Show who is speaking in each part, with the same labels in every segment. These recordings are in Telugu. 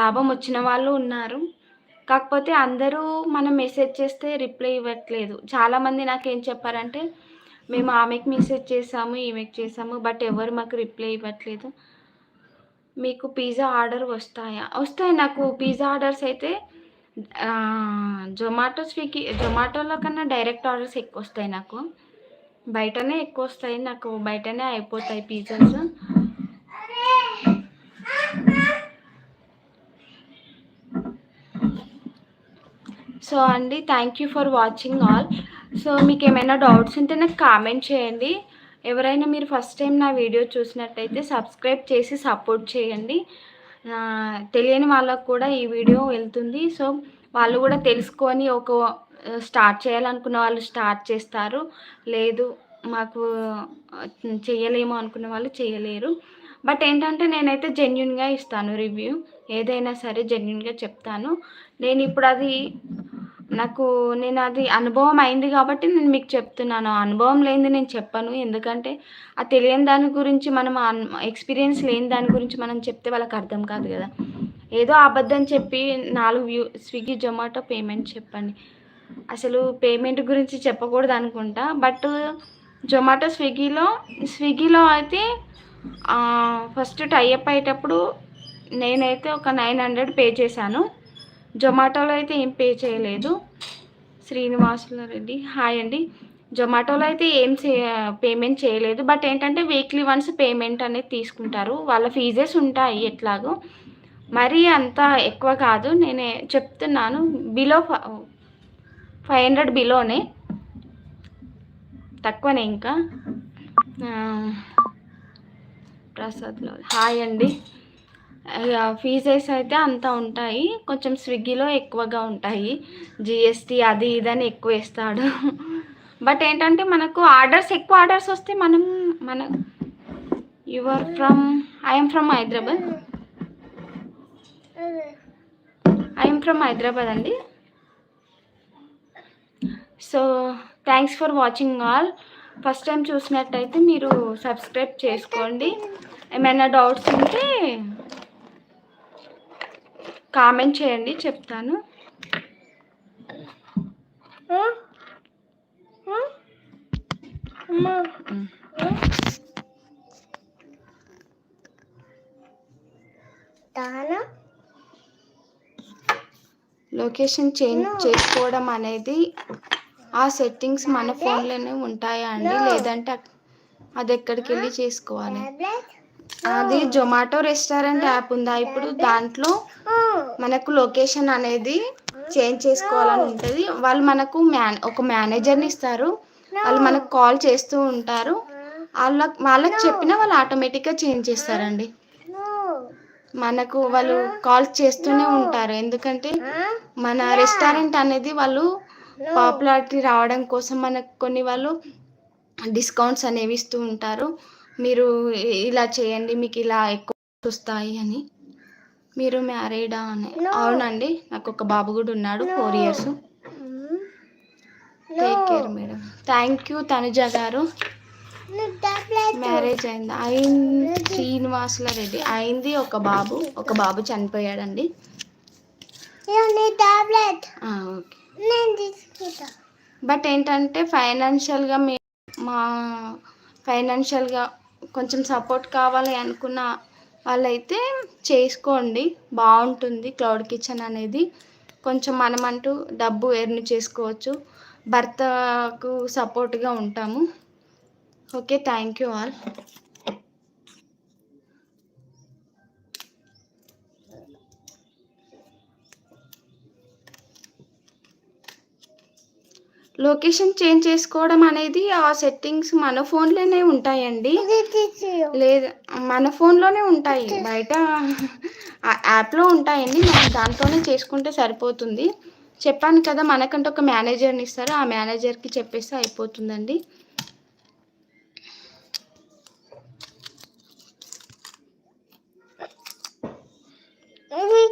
Speaker 1: లాభం వచ్చిన వాళ్ళు ఉన్నారు. కాకపోతే అందరూ మనం మెసేజ్ చేస్తే రిప్లై ఇవ్వట్లేదు. చాలామంది నాకేం చెప్పారంటే మేము ఆమెకి మెసేజ్ చేసాము ఈమెకి చేసాము బట్ ఎవరు మాకు రిప్లై ఇవ్వట్లేదు. మీకు పిజ్జా ఆర్డర్ వస్తాయా? వస్తాయి నాకు పిజ్జా ఆర్డర్స్ అయితే జొమాటో స్విగ్గీ జొమాటోలో కన్నా డైరెక్ట్ ఆర్డర్స్ ఎక్కువ వస్తాయి నాకు. బయటనే ఎక్కువ వస్తాయి నాకు. బయటనే అయిపోతాయి పిజ్జాస్ సో అండి thank you for watching all so మీకు ఏమైనా డౌట్స్ ఉంటే నాకు కామెంట్ చేయండి. ఎవరైనా మీరు ఫస్ట్ టైం నా వీడియో చూసినట్టయితే సబ్స్క్రైబ్ చేసి సపోర్ట్ చేయండి. తెలియని వాళ్ళకు కూడా ఈ వీడియో వెళ్తుంది. సో వాళ్ళు కూడా తెలుసుకొని ఒక స్టార్ట్ చేయాలనుకున్న వాళ్ళు స్టార్ట్ చేస్తారు. లేదు మాకు చేయలేము అనుకున్న వాళ్ళు చేయలేరు. బట్ ఏంటంటే నేనైతే జెన్యున్గా ఇస్తాను రివ్యూ ఏదైనా సరే జెన్యున్గా చెప్తాను. నేను ఇప్పుడు అది నాకు నేను అది అనుభవం అయింది కాబట్టి నేను మీకు చెప్తున్నాను. అనుభవం లేనిది నేను చెప్పను. ఎందుకంటే ఆ తెలియని దాని గురించి మనం ఎక్స్పీరియన్స్ లేని దాని గురించి మనం చెప్తే వాళ్ళకి అర్థం కాదు కదా. ఏదో అబద్ధం చెప్పి నాలుగు వ్యూ స్విగ్గీ జొమాటో పేమెంట్ చెప్పండి. అసలు పేమెంట్ గురించి చెప్పకూడదు అనుకుంటా. బట్ జొమాటో స్విగ్గీలో స్విగ్గీలో అయితే ఫస్ట్ టైఅప్ అయ్యేటప్పుడు నేనైతే ఒక నైన్ హండ్రెడ్ పే చేశాను. జొమాటోలో అయితే ఏం పే చేయలేదు. శ్రీనివాసుల రెడ్డి. హాయ్ అండి. జొమాటోలో అయితే ఏం పేమెంట్ చేయలేదు. బట్ ఏంటంటే వీక్లీ వన్స్ పేమెంట్ అనేది తీసుకుంటారు. వాళ్ళ ఫీజెస్ ఉంటాయి ఎట్లాగో. మరీ అంత ఎక్కువ కాదు. నేనే చెప్తున్నాను. బిలో ఫైవ్ హండ్రెడ్ బిలోనే. తక్కువనే ఇంకా. ప్రసాద్లో. హాయ్ అండి. ఫీజెస్ అయితే అంత ఉంటాయి. కొంచెం స్విగ్గీలో ఎక్కువగా ఉంటాయి. జిఎస్టీ అది ఇదని ఎక్కువ వేస్తాడు. బట్ ఏంటంటే మనకు ఆర్డర్స్ ఎక్కువ ఆర్డర్స్ వస్తే మనం మన your from I'm from Hyderabad I'm from Hyderabad అండి. So thanks for watching all first time చూసినట్టయితే మీరు సబ్స్క్రైబ్ చేసుకోండి. ఏమైనా డౌట్స్ ఉంటే కామెంట్ చేయండి చెప్తాను. లొకేషన్ చేంజ్ చేసుకోవడం అనేది ఆ సెట్టింగ్స్ మన ఫోన్లోనే ఉంటాయా అండి? లేదంటే అది ఎక్కడికి వెళ్ళి చేసుకోవాలి అది జొమాటో రెస్టారెంట్ యాప్ ఉందా? ఇప్పుడు దాంట్లో మనకు లొకేషన్ అనేది చేంజ్ చేసుకోవాలని ఉంటుంది. వాళ్ళు మనకు మ్యాన్ ఒక మేనేజర్ని ఇస్తారు. వాళ్ళు మనకు కాల్ చేస్తూ ఉంటారు. వాళ్ళ వాళ్ళకి చెప్పిన వాళ్ళు ఆటోమేటిక్గా చేంజ్ చేస్తారండి. మనకు వాళ్ళు కాల్ చేస్తూనే ఉంటారు. ఎందుకంటే మన రెస్టారెంట్ అనేది వాళ్ళు పాపులారిటీ రావడం కోసం మనకు కొన్ని వాళ్ళు డిస్కౌంట్స్ అనేవి ఇస్తూ ఉంటారు. మీరు ఇలా చేయండి మీకు ఇలా ఎక్కువ వస్తాయి అని. మీరు మ్యారీడా అని. అవునండి నాకు ఒక బాబు కూడా ఉన్నాడు four years take care madam thank you Tanuja గారు. మ్యారేజ్ అయింది? అయింది శ్రీనివాసుల రెడ్డి. అయింది ఒక బాబు ఒక బాబు చనిపోయాడండి. ఓకే. బట్ ఏంటంటే ఫైనాన్షియల్గా మే మా ఫైనాన్షియల్గా కొంచెం సపోర్ట్ కావాలి అనుకున్న వాళ్ళైతే చేసుకోండి. బాగుంటుంది క్లౌడ్ కిచెన్ అనేది. కొంచెం మనమంటూ డబ్బు ఎర్న్ చేసుకోవచ్చు. భర్తకు సపోర్ట్గా ఉంటాము. Okay thank you all location change చేసుకోవడం అనేది ఆ సెట్టింగ్స్ మన ఫోన్లోనే ఉంటాయండి. లేదు మన ఫోన్లోనే ఉంటాయి. బయట యాప్లో ఉంటాయండి. మనం దాంట్లోనే చేసుకుంటే సరిపోతుంది. చెప్పాను కదా మనకంటే ఒక మేనేజర్ని ఇస్తారు. ఆ మేనేజర్కి చెప్పేస్తే అయిపోతుందండి.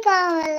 Speaker 1: కావాలి.